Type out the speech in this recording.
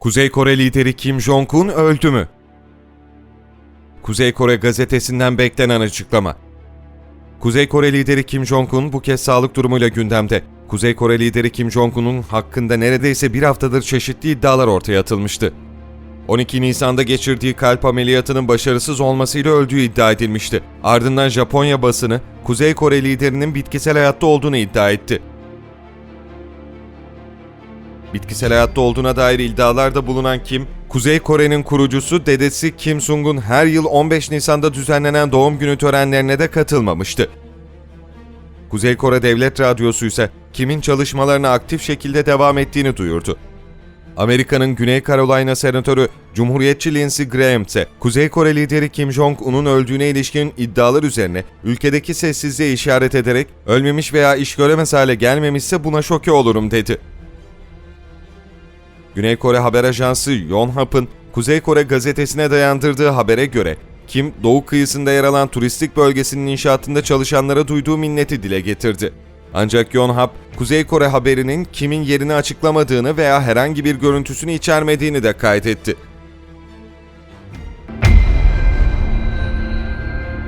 Kuzey Kore lideri Kim Jong-un öldü mü? Kuzey Kore gazetesinden beklenen açıklama. Kuzey Kore lideri Kim Jong-un bu kez sağlık durumuyla gündemde. Kuzey Kore lideri Kim Jong-un'un hakkında neredeyse bir haftadır çeşitli iddialar ortaya atılmıştı. 12 Nisan'da geçirdiği kalp ameliyatının başarısız olmasıyla öldüğü iddia edilmişti. Ardından Japonya basını Kuzey Kore liderinin bitkisel hayatta olduğunu iddia etti. Bitkisel hayatta olduğuna dair iddialarda bulunan Kim, Kuzey Kore'nin kurucusu dedesi Kim Sung'un her yıl 15 Nisan'da düzenlenen doğum günü törenlerine de katılmamıştı. Kuzey Kore Devlet Radyosu ise Kim'in çalışmalarına aktif şekilde devam ettiğini duyurdu. Amerika'nın Güney Carolina senatörü Cumhuriyetçi Lindsey Graham ise Kuzey Kore lideri Kim Jong-un'un öldüğüne ilişkin iddialar üzerine ülkedeki sessizliğe işaret ederek ölmemiş veya iş göremez hale gelmemişse buna şoke olurum dedi. Güney Kore haber ajansı Yonhap'ın Kuzey Kore gazetesine dayandırdığı habere göre Kim, doğu kıyısında yer alan turistik bölgesinin inşaatında çalışanlara duyduğu minneti dile getirdi. Ancak Yonhap, Kuzey Kore haberinin Kim'in yerini açıklamadığını veya herhangi bir görüntüsünü içermediğini de kaydetti.